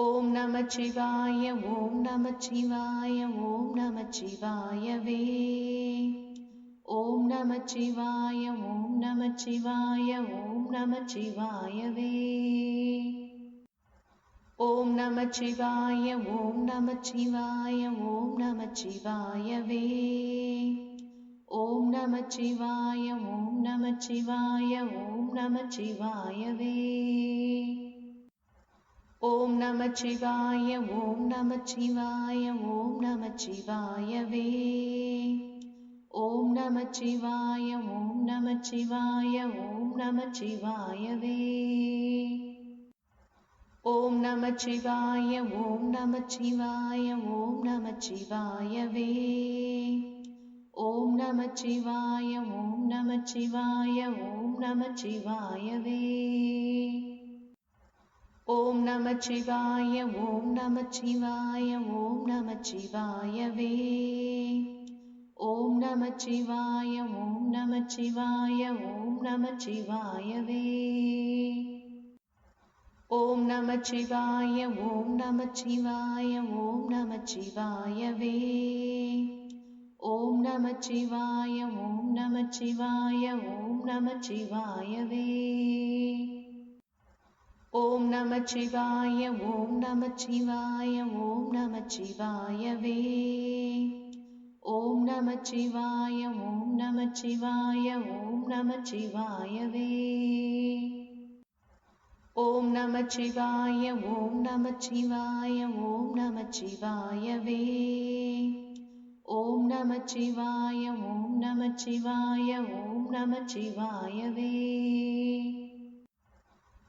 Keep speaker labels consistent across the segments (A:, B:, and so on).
A: ॐ नमः शिवाय ॐ नमः शिवाय ॐ नमः शिवाय वे ॐ नमः शिवाय ॐ नमः शिवाय ॐ नमः शिवाय वे ॐ नमः शिवाय ॐ नमः शिवाय ॐ नमः शिवाय वे ॐ नमः शिवाय ॐ नमः शिवाय ॐ नमः शिवाय वे ॐ नमः शिवाय ॐ नमः शिवाय ॐ नमः शिवाय वे ॐ नमः शिवाय ॐ नमः शिवाय ॐ नमः शिवाय वे ॐ नमः शिवाय ॐ नमः शिवाय ॐ नमः शिवाय वे ॐ नमः शिवाय ॐ नमः शिवाय ॐ नमः शिवाय वे ॐ नमः शिवाय ॐ नमः शिवाय ॐ नमः वे ॐ नमः शिवाय ॐ नमः शिवाय ॐ नमः वे ॐ नमः शिवाय ॐ नमः शिवाय ॐ नमः ॐ नमः शिवाय ॐ नमः शिवाय ॐ नमः वे ॐ नमः शिवाय ॐ नमः शिवाय ॐ नमः शिवाय वे ॐ नमः शिवाय ॐ नमः शिवाय ॐ नमः शिवाय वे ॐ नमः शिवाय ॐ नमः शिवाय ॐ नमः शिवाय वे ॐ नमः शिवाय ॐ नमः शिवाय ॐ नमः शिवाय वे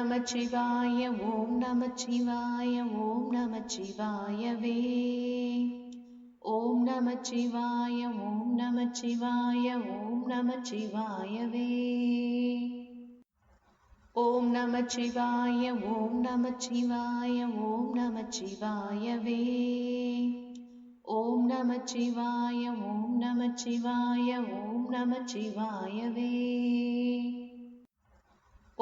A: ॐ नमः शिवाय ॐ नमः शिवाय ॐ नमः शिवाय वे ॐ नमः शिवाय ॐ नमः शिवाय ॐ नमः शिवाय वे। ॐ नमः शिवाय ॐ नमः शिवाय ॐ नमः शिवाय वे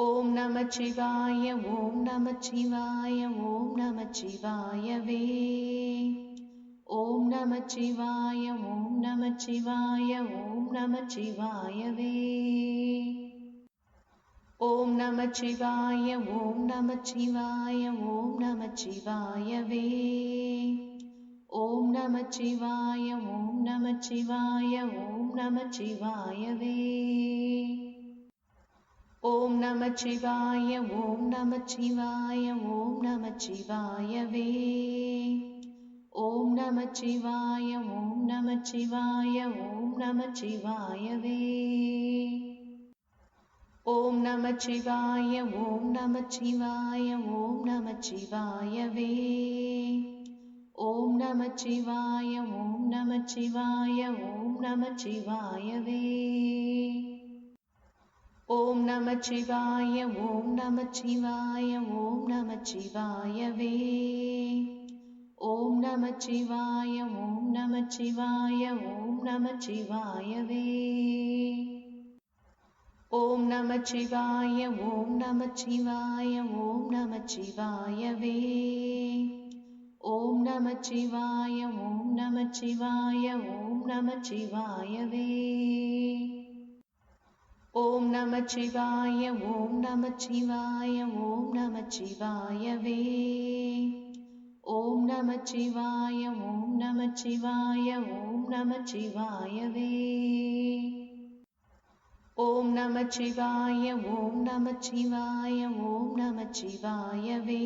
A: ॐ नमः शिवाय ॐ नमः शिवाय ॐ नमः शिवाय वे ॐ नमः शिवाय ॐ नमः शिवाय ॐ नमः शिवाय वे ॐ नमः शिवाय ॐ नमः शिवाय ॐ नमः शिवाय वे ॐ नमः शिवाय ॐ नमः शिवाय ॐ नमः शिवाय वे ॐ नमः शिवाय ॐ नमः शिवाय ॐ नमः शिवाय वे ॐ नमः शिवाय ॐ नमः शिवाय ॐ नमः शिवाय वे ॐ नमः शिवाय ॐ नमः शिवाय ॐ नमः शिवाय वे ॐ नमः शिवाय ॐ नमः शिवाय ॐ नमः शिवाय वे ॐ नमः शिवाय ॐ नमः शिवाय ॐ नमः शिवाय वे ॐ नमः शिवाय ॐ नमः शिवाय ॐ नमः शिवाय वे ॐ नमः शिवाय ॐ नमः शिवाय ॐ नमः शिवाय वे ॐ नमः शिवाय ॐ नमः शिवाय ॐ नमः शिवाय वे ॐ नमः शिवाय ॐ नमः शिवाय ॐ नमः वे ॐ नमः शिवाय ॐ नमः शिवाय ॐ नमः शिवाय वे ॐ नमः शिवाय ॐ नमः शिवाय ॐ नमः शिवाय वे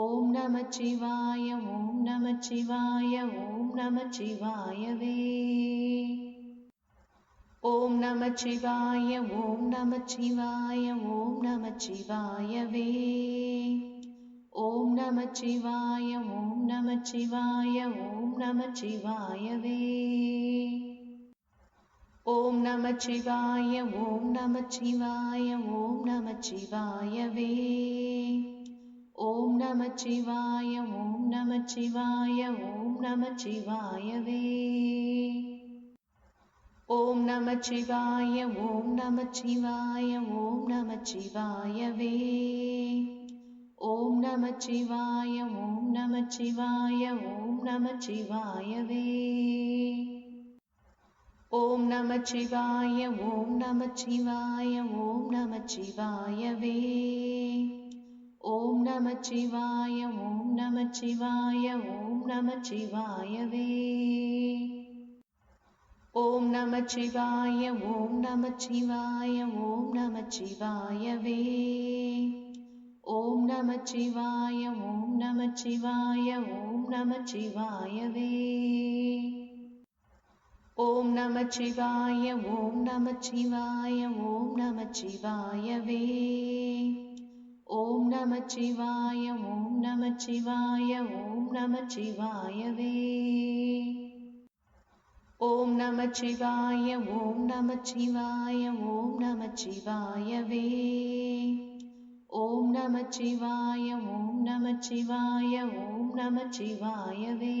A: ॐ नमः शिवाय ॐ नमः शिवाय ॐ नमः शिवाय वे नम शिवाय ॐ नम शिििवाय ॐ नम वे ॐ नम शिििवाय ॐ नम शिििवाय ॐ नम वे ॐ नम शिििवाय ॐ नम शिििवाय ॐ नम शििियवे नम शििििििििििििवाय ॐ नम शििििििििििवाय ॐ नम वे नमः शिवाय ॐ नमः शिवाय ॐ नमः शिवाय वे ॐ नमः शिवाय ॐ नमः शिवाय ॐ नमः शिवाय वे ॐ ॐ नम शिवाय ॐ नम शिवाय ॐ नम शिवायवे ॐ नम शिवाय ॐ नम शिवाय ॐ नम शिवायवे ॐ नम शिवाय ॐ नम शिवाय ॐ नम शिवायवे ॐ नम शिवाय ॐ नम शिवाय ॐ नम शिवायवे ॐ नमः शिवाय ॐ नम शिवाय ॐ नम शिवायवे ॐ नम शिवाय ॐ नम शिवाय ॐ नम शिवायवे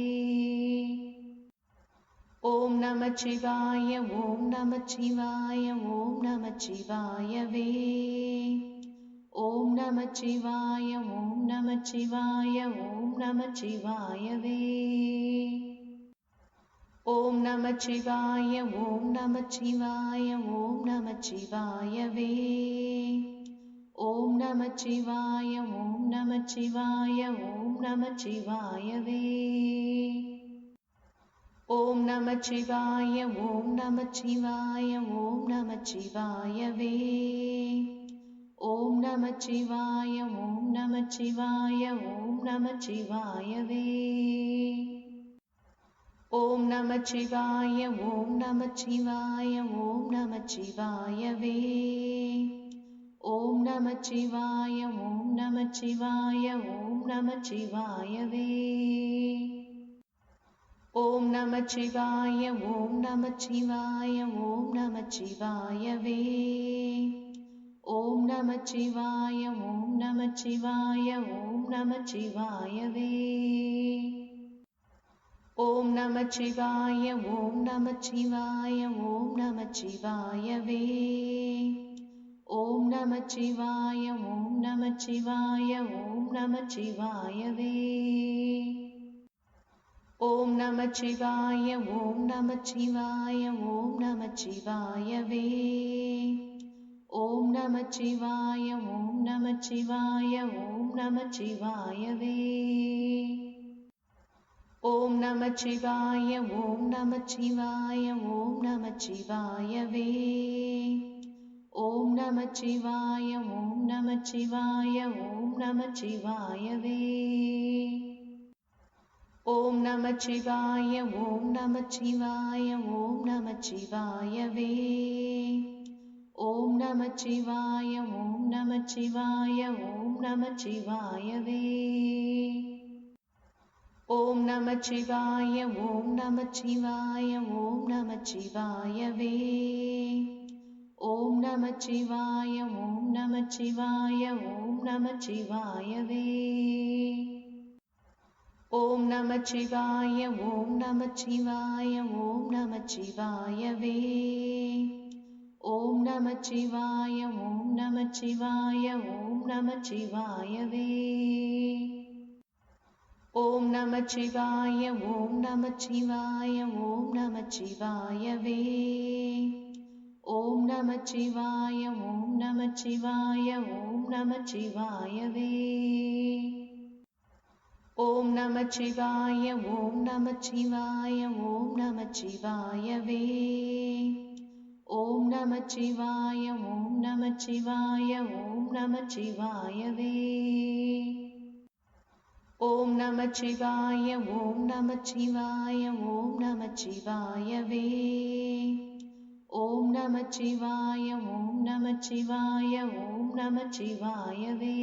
A: ॐ नम शिवाय ॐ नम शिवाय ॐ नम शिवायवे ॐ नम शिवाय ॐ नम शिवाय ॐ नम शिवायवे ॐ नम शिवाय ॐ नम शिवाय ॐ नम शिवायवे ॐ नम शिवाय ॐ नम शिवाय ॐ नम शिवायवे ॐ नम शिवाय ॐ नम शिवाय ॐ नम शिवायवे ॐ नम शिवाय ॐ नम शिवाय ॐ नम शिवायवे ॐ नमः शिवाय ॐ नम शिवाय ॐ नम शिवायवे ॐ नम शिवाय ॐ नम शिवाय ॐ नम शिवायवे ॐ नम शिवाय ॐ नम शिवाय ॐ नम शिवायवे ॐ नम शिवाय ॐ नम शिवाय ॐ नम शिवायवे ॐ नम शिवाय ॐ नम शिवाय ॐ नम शिवायवे ॐ नम शिवाय ॐ नम शिवाय ॐ नम शिवायवे ॐ नम शिवाय ॐ नम शिवाय ॐ नम शिवायवे ॐ नम शिवाय ॐ नम शिवाय ॐ नम शिवायवे ॐ नम शिवाय ॐ नम शिवाय ॐ नम शिवायवे ॐ नम शिवाय ॐ नम शिवाय ॐ नम शिवायवे ॐ नम शिवाय ॐ नम शिवाय ॐ नम शिवायवे ॐ नम शिवाय ॐ नम शिवाय ॐ नम शिवायवे ॐ नमः शिवाय ॐ नम शिवाय ॐ नम ॐ नम शिवाय ॐ नम शिवाय ॐ नम ॐ नम शिवाय ॐ नम शिवाय ॐ नम वे ॐ नम शिवाय ॐ नम शिवाय ॐ नम वे ॐ नम शिवाय ॐ नम शिवाय ॐ नम शिवायवे ॐ नम शिवाय ॐ नम शिवाय ॐ नम शिवायवे ॐ नम शिवाय ॐ नम शिवाय ॐ नम शिवायवे ॐ नम शिवाय ॐ नम शिवाय ॐ नम शिवायवे ॐ नमः शिवाय ॐ नम शिवाय ॐ नम शिवायवे ॐ नम शिवाय ॐ नम शिवाय ॐ नम शिवायवे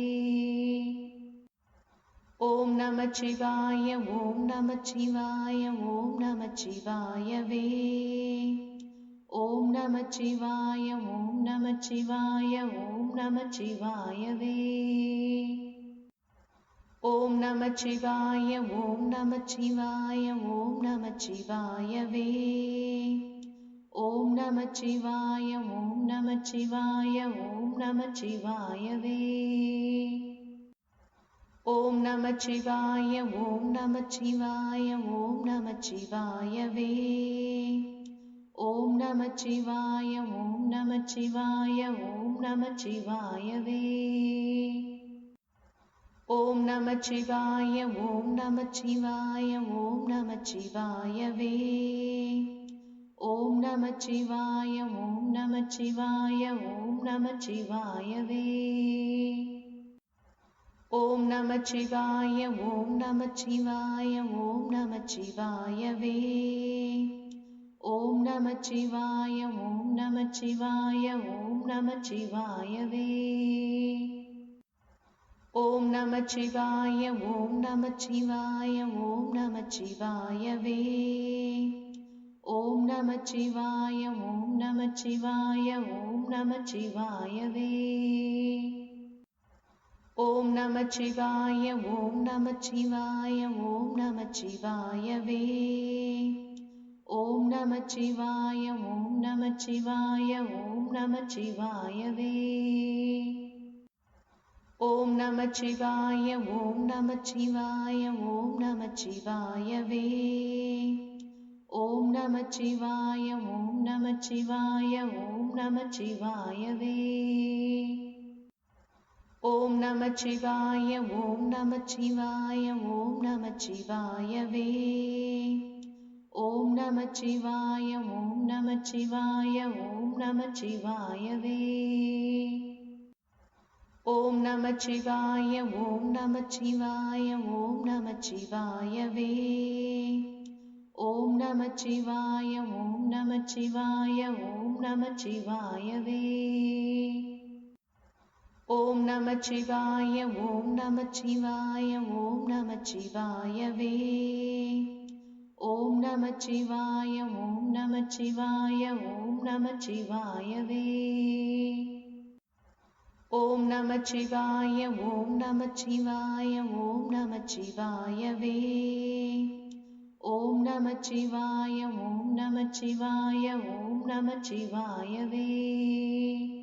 A: ॐ नम शिवाय ॐ नम शिवाय ॐ नम शिवायवे ॐ नम शिवाय ॐ नम शिवाय ॐ नम शिवायवे ॐ नम शिवाय ॐ नम शिवाय ॐ नम शिवायवे ॐ नम शिवाय ॐ नम शिवाय ॐ नम शिवायवे ॐ नम शिवाय ॐ नम शिवाय ॐ नम शिवायवे ॐ नम शिवाय ॐ नम शिवाय ॐ नम शिवायवे ॐ नमः शिवाय ॐ नम शिवाय ॐ नम शिवायवे ॐ नम शिवाय ॐ नम शिवाय ॐ नम शिवायवे ॐ नम शिवाय ॐ नम शिवाय ॐ नम शिवायवे ॐ नम शिवाय ॐ नम शिवाय ॐ नम शिवायवे ॐ नम शिवाय ॐ नम शिवाय ॐ नम वे ॐ नम शिवाय ॐ नम शिवाय ॐ नम वे ॐ नम शिवाय ॐ नम शिवाय ॐ नम ॐ नम शिवाय ॐ नम शिवाय ॐ नम वे ॐ नमः शिवाय ॐ नम शिवाय ॐ नम शिवायवे ॐ नम शिवाय ॐ नम शिवाय ॐ नम शिवायवे ॐ नम शिवाय ॐ नम शिवाय ॐ नम शिवायवे ॐ नम शिवाय ॐ नम शिवाय ॐ नम शिवायवे ॐ नमः शिवाय ॐ नम शिवाय ॐ नम ॐ नम शिवाय ॐ नम शिवाय ॐ नम वे ॐ नम शिवाय ॐ नम शिवाय ॐ नम वे ॐ नम शिवाय ॐ नम शिवाय ॐ नम वे ॐ नम शिवाय ॐ नम शिवाय ॐ नम शिवाय वे ॐ नम शिवाय ॐ नम शिवाय ॐ नम शिवाय वे